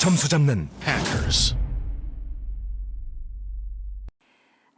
점수 잡는 Hackers.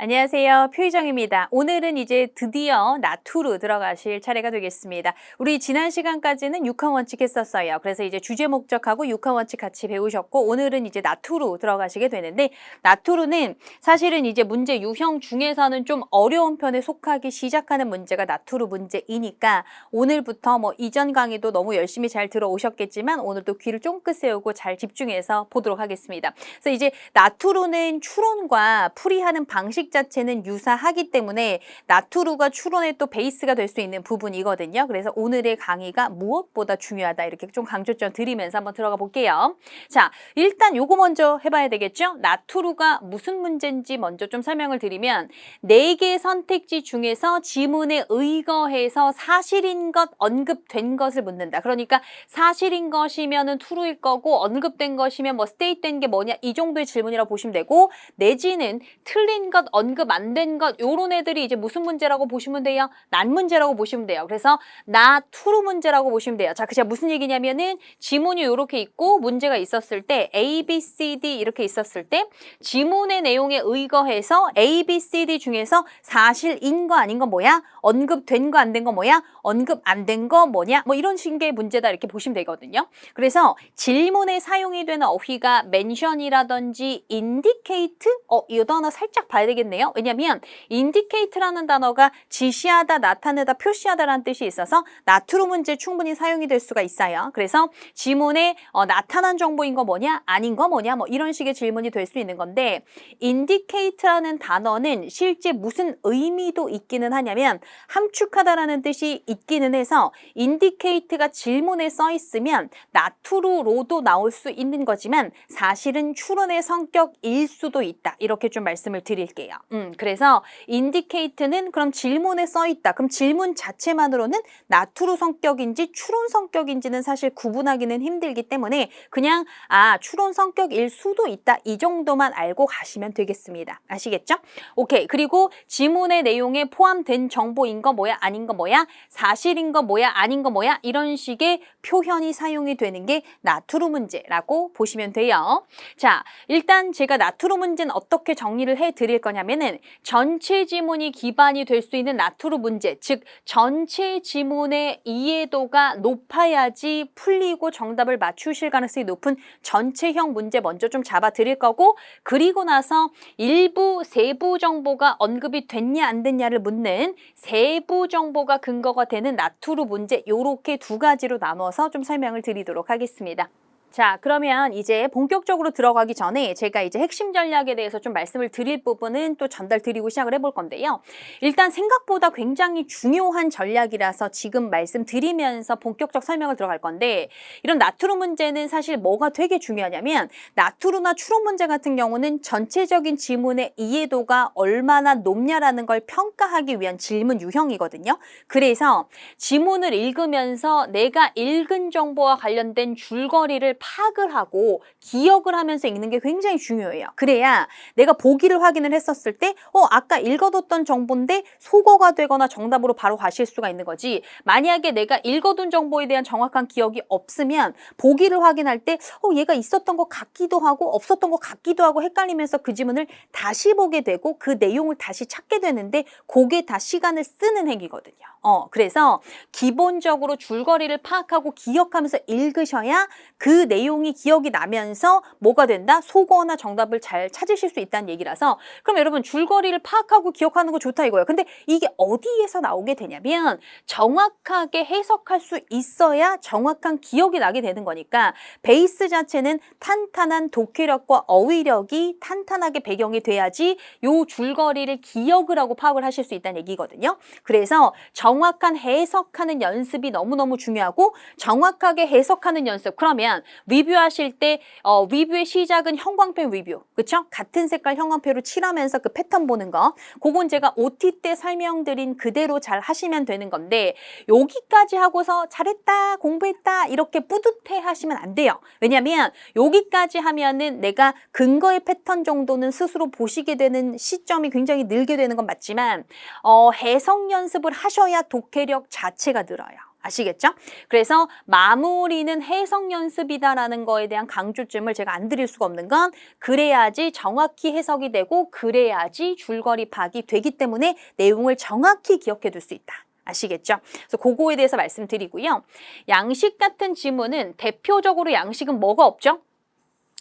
안녕하세요. 표희정입니다. 오늘은 이제 드디어 나투로 들어가실 차례가 되겠습니다. 우리 지난 시간까지는 육한 원칙 했었어요. 그래서 이제 주제 목적하고 육한 원칙 같이 배우셨고 오늘은 이제 나투로 들어가시게 되는데 나투로는 사실은 이제 문제 유형 중에서는 좀 어려운 편에 속하기 시작하는 문제가 나투로 문제이니까 오늘부터 뭐 이전 강의도 너무 열심히 잘 들어오셨겠지만 오늘도 귀를 쫑긋 세우고 잘 집중해서 보도록 하겠습니다. 그래서 이제 나투로는 추론과 풀이하는 방식 자체는 유사하기 때문에 나투루가 추론의 또 베이스가 될 수 있는 부분이거든요. 그래서 오늘의 강의가 무엇보다 중요하다 이렇게 좀 강조점 드리면서 한번 들어가 볼게요. 자, 일단 요거 먼저 해봐야 되겠죠? 나투루가 무슨 문제인지 먼저 좀 설명을 드리면 네 개 선택지 중에서 지문에 의거해서 사실인 것, 언급된 것을 묻는다. 그러니까 사실인 것이면은 true일 거고 언급된 것이면 뭐 state된 게 뭐냐 이 정도의 질문이라고 보시면 되고 내지는 틀린 것, 언급 안 된 것 요런 애들이 이제 무슨 문제라고 보시면 돼요? 난 문제라고 보시면 돼요. 그래서 나 true 문제라고 보시면 돼요. 자, 그게 무슨 얘기냐면은 지문이 이렇게 있고 문제가 있었을 때 A, B, C, D 이렇게 있었을 때 지문의 내용에 의거해서 A, B, C, D 중에서 사실인 거 아닌 거 뭐야? 언급된 거 안 된 거 뭐야? 언급 안 된 거 뭐냐? 뭐 이런 식의 문제다 이렇게 보시면 되거든요. 그래서 질문에 사용이 되는 어휘가 mention이라든지 indicate 어, 이 단어 살짝 봐야 되겠 네요. 왜냐면 indicate라는 단어가 지시하다, 나타내다, 표시하다라는 뜻이 있어서 나트로 문제 충분히 사용이 될 수가 있어요. 그래서 지문에 어, 나타난 정보인 거 뭐냐? 아닌 거 뭐냐? 뭐 이런 식의 질문이 될 수 있는 건데 indicate라는 단어는 실제 무슨 의미도 있기는 하냐면 함축하다라는 뜻이 있기는 해서 indicate가 질문에 써 있으면 나투루로도 나올 수 있는 거지만 사실은 추론의 성격일 수도 있다. 이렇게 좀 말씀을 드릴게요. 음, 그래서 indicate는 그럼 질문에 써 있다. 그럼 질문 자체만으로는 나투루 성격인지 추론 성격인지는 사실 구분하기는 힘들기 때문에 그냥 아 추론 성격일 수도 있다. 이 정도만 알고 가시면 되겠습니다. 아시겠죠? 오케이. 그리고 지문의 내용에 포함된 정보인 거 뭐야? 아닌 거 뭐야? 사실인 거 뭐야? 아닌 거 뭐야? 이런 식의 표현이 사용이 되는 게 나투루 문제라고 보시면 돼요. 자, 일단 제가 나투루 문제는 어떻게 정리를 해 드릴 거냐 면은 전체 지문이 기반이 될 수 있는 나투루 문제, 즉 전체 지문의 이해도가 높아야지 풀리고 정답을 맞추실 가능성이 높은 전체형 문제 먼저 좀 잡아 드릴 거고 그리고 나서 일부 세부 정보가 언급이 됐냐 안 됐냐를 묻는 세부 정보가 근거가 되는 나투루 문제 요렇게 두 가지로 나눠서 좀 설명을 드리도록 하겠습니다. 자, 그러면 이제 본격적으로 들어가기 전에 제가 이제 핵심 전략에 대해서 좀 말씀을 드릴 부분은 또 전달 드리고 시작을 해볼 건데요. 일단 생각보다 굉장히 중요한 전략이라서 지금 말씀드리면서 본격적 설명을 들어갈 건데 이런 나트루 문제는 사실 뭐가 되게 중요하냐면 나트루나 추론 문제 같은 경우는 전체적인 지문의 이해도가 얼마나 높냐라는 걸 평가하기 위한 질문 유형이거든요. 그래서 지문을 읽으면서 내가 읽은 정보와 관련된 줄거리를 파악을 하고 기억을 하면서 읽는 게 굉장히 중요해요. 그래야 내가 보기를 확인을 했었을 때, 어, 아까 읽어뒀던 정보인데 소거가 되거나 정답으로 바로 가실 수가 있는 거지. 만약에 내가 읽어둔 정보에 대한 정확한 기억이 없으면 보기를 확인할 때, 어, 얘가 있었던 것 같기도 하고 없었던 것 같기도 하고 헷갈리면서 그 지문을 다시 보게 되고 그 내용을 다시 찾게 되는데 그게 다 시간을 쓰는 행위거든요. 어, 그래서 기본적으로 줄거리를 파악하고 기억하면서 읽으셔야 그 내용이 기억이 나면서 뭐가 된다? 속어나 정답을 잘 찾으실 수 있다는 얘기라서 그럼 여러분 줄거리를 파악하고 기억하는 거 좋다 이거예요. 근데 이게 어디에서 나오게 되냐면 정확하게 해석할 수 있어야 정확한 기억이 나게 되는 거니까 베이스 자체는 탄탄한 독해력과 어휘력이 탄탄하게 배경이 돼야지 요 줄거리를 기억을 하고 파악을 하실 수 있다는 얘기거든요. 그래서 정확한 해석하는 연습이 너무너무 중요하고 정확하게 해석하는 연습. 그러면 리뷰하실 때 어, 리뷰의 시작은 형광펜 리뷰. 그쵸? 같은 색깔 형광펜으로 칠하면서 그 패턴 보는 거. 그건 제가 OT 때 설명드린 그대로 잘 하시면 되는 건데 여기까지 하고서 잘했다, 공부했다 이렇게 뿌듯해 하시면 안 돼요. 왜냐면 여기까지 하면은 내가 근거의 패턴 정도는 스스로 보시게 되는 시점이 굉장히 늘게 되는 건 맞지만 어, 해석 연습을 하셔야 독해력 자체가 늘어요. 아시겠죠? 그래서 마무리는 해석 연습이다라는 거에 대한 강조점을 제가 안 드릴 수가 없는 건 그래야지 정확히 해석이 되고 그래야지 줄거리 파악이 되기 때문에 내용을 정확히 기억해 둘 수 있다. 아시겠죠? 그래서 그거에 대해서 말씀드리고요. 양식 같은 지문은 대표적으로 양식은 뭐가 없죠?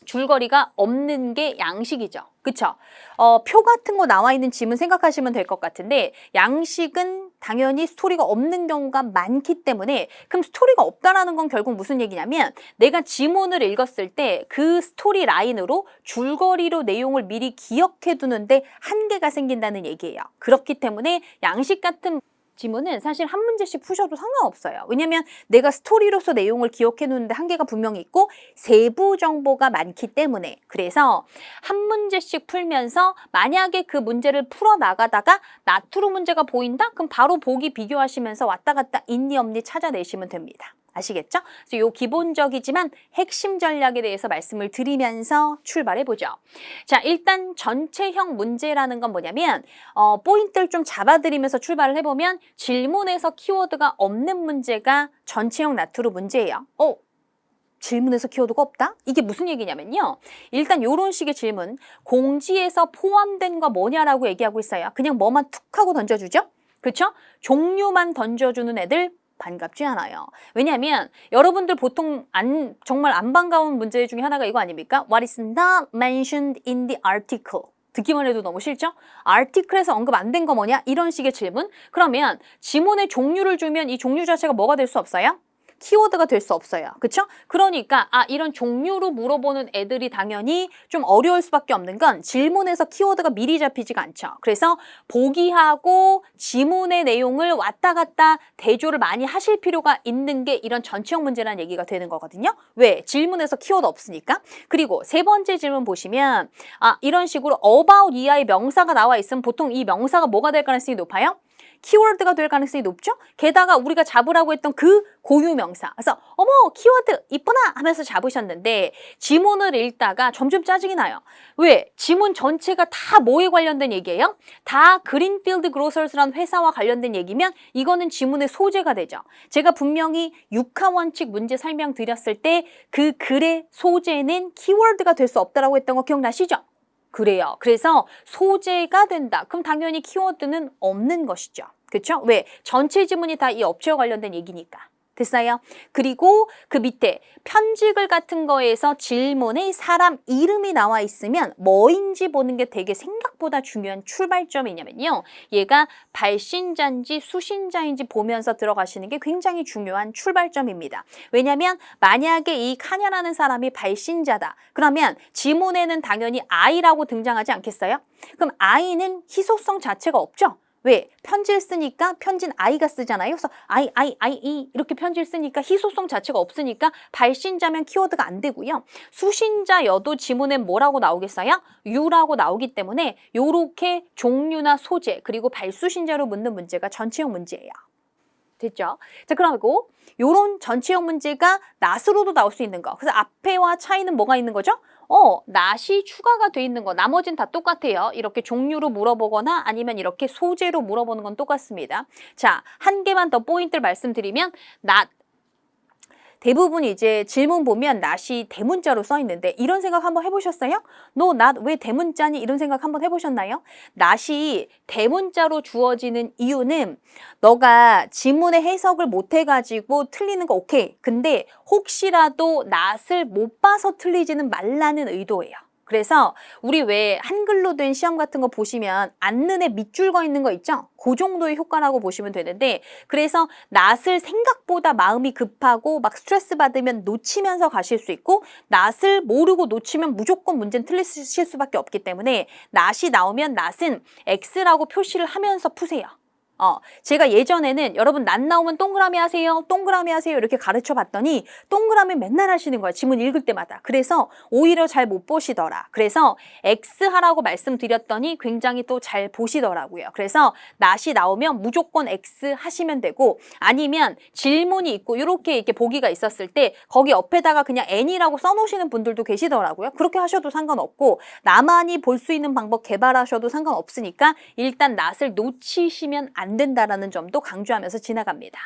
줄거리가 없는 게 양식이죠. 그쵸? 어, 표 같은 거 나와 있는 지문 생각하시면 될 것 같은데, 양식은 당연히 스토리가 없는 경우가 많기 때문에, 그럼 스토리가 없다라는 건 결국 무슨 얘기냐면, 내가 지문을 읽었을 때 그 스토리 라인으로 줄거리로 내용을 미리 기억해 두는데 한계가 생긴다는 얘기예요. 그렇기 때문에 양식 같은 지문은 사실 한 문제씩 푸셔도 상관없어요. 왜냐면 내가 스토리로서 내용을 기억해 놓는데 한계가 분명히 있고 세부 정보가 많기 때문에 그래서 한 문제씩 풀면서 만약에 그 문제를 풀어 나가다가 나투루 문제가 보인다? 그럼 바로 보기 비교하시면서 왔다 갔다 있니 없니 찾아내시면 됩니다. 아시겠죠? 그래서 요 기본적이지만 핵심 전략에 대해서 말씀을 드리면서 출발해 보죠. 자, 일단 전체형 문제라는 건 뭐냐면 어, 포인트를 좀 잡아드리면서 출발을 해보면 질문에서 키워드가 없는 문제가 전체형 나투루 문제예요. 어, 질문에서 키워드가 없다? 이게 무슨 얘기냐면요. 일단 요런 식의 질문, 공지에서 포함된 거 뭐냐라고 얘기하고 있어요. 그냥 뭐만 툭 하고 던져주죠? 그렇죠? 종류만 던져주는 애들 반갑지 않아요. 왜냐하면 여러분들 보통 안 정말 안 반가운 문제 중에 하나가 이거 아닙니까? What is not mentioned in the article? 듣기만 해도 너무 싫죠? article에서 언급 안 된 거 뭐냐? 이런 식의 질문. 그러면 지문의 종류를 주면 이 종류 자체가 뭐가 될 수 없어요? 키워드가 될 수 없어요. 그쵸? 그러니까 아 이런 종류로 물어보는 애들이 당연히 좀 어려울 수밖에 없는 건 질문에서 키워드가 미리 잡히지가 않죠. 그래서 보기하고 지문의 내용을 왔다 갔다 대조를 많이 하실 필요가 있는 게 이런 전체형 문제라는 얘기가 되는 거거든요. 왜? 질문에서 키워드 없으니까. 그리고 세 번째 질문 보시면 아 이런 식으로 about 이하의 명사가 나와 있으면 보통 이 명사가 뭐가 될 가능성이 높아요? 키워드가 될 가능성이 높죠? 게다가 우리가 잡으라고 했던 그 고유 명사. 그래서 어머 키워드 이쁘나 하면서 잡으셨는데 지문을 읽다가 점점 짜증이 나요. 왜? 지문 전체가 다 뭐에 관련된 얘기예요? 다 그린필드 그로서스라는 회사와 관련된 얘기면 이거는 지문의 소재가 되죠. 제가 분명히 육하 원칙 문제 설명드렸을 때 그 글의 소재는 키워드가 될 수 없다라고 했던 거 기억나시죠? 그래요. 그래서 소재가 된다. 그럼 당연히 키워드는 없는 것이죠. 그렇죠? 왜? 전체 지문이 다 이 업체와 관련된 얘기니까. 됐어요? 그리고 그 밑에 편지글 같은 거에서 질문에 사람 이름이 나와 있으면 뭐인지 보는 게 되게 생각보다 중요한 출발점이냐면요. 얘가 발신자인지 수신자인지 보면서 들어가시는 게 굉장히 중요한 출발점입니다. 왜냐하면 만약에 이 카냐라는 사람이 발신자다. 그러면 지문에는 당연히 I라고 등장하지 않겠어요? 그럼 I는 희소성 자체가 없죠? 왜? 편지를 쓰니까 편지는 아이가 쓰잖아요. 그래서 아이, 아이, 아이, 이 이렇게 편지를 쓰니까 희소성 자체가 없으니까 발신자면 키워드가 안 되고요. 수신자여도 지문엔 뭐라고 나오겠어요? 유라고 나오기 때문에 요렇게 종류나 소재 그리고 발수신자로 묻는 문제가 전체형 문제예요. 됐죠? 자, 그리고 요런 전체형 문제가 낫으로도 나올 수 있는 거. 그래서 앞에와 차이는 뭐가 있는 거죠? 어, 낫이 추가가 돼 있는 거. 나머진 다 똑같아요. 이렇게 종류로 물어보거나 아니면 이렇게 소재로 물어보는 건 똑같습니다. 자, 한 개만 더 포인트를 말씀드리면 낫 대부분 이제 질문 보면 낫이 대문자로 써 있는데 이런 생각 한번 해보셨어요? 너낫왜 대문자니? 이런 생각 한번 해보셨나요? 낫이 대문자로 주어지는 이유는 너가 지문의 해석을 못 해가지고 틀리는 거 오케이. 근데 혹시라도 낫을 못 봐서 틀리지는 말라는 의도예요. 그래서 우리 왜 한글로 된 시험 같은 거 보시면 앉는 애 밑줄 거 있는 거 있죠? 그 정도의 효과라고 보시면 되는데 그래서 낫을 생각보다 마음이 급하고 막 스트레스 받으면 놓치면서 가실 수 있고 낫을 모르고 놓치면 무조건 문제는 틀리실 수밖에 없기 때문에 낫이 나오면 낫은 X라고 표시를 하면서 푸세요. 어, 제가 예전에는 여러분 낫 나오면 동그라미 하세요. 동그라미 하세요. 이렇게 가르쳐 봤더니 동그라미 맨날 하시는 거야. 지문 읽을 때마다. 그래서 오히려 잘 못 보시더라. 그래서 X 하라고 말씀드렸더니 굉장히 또 잘 보시더라고요. 그래서 낫이 나오면 무조건 X 하시면 되고 아니면 질문이 있고 이렇게 이렇게 보기가 있었을 때 거기 옆에다가 그냥 N이라고 써놓으시는 분들도 계시더라고요. 그렇게 하셔도 상관없고 나만이 볼 수 있는 방법 개발하셔도 상관없으니까 일단 낫을 놓치시면 안 된다라는 점도 강조하면서 지나갑니다.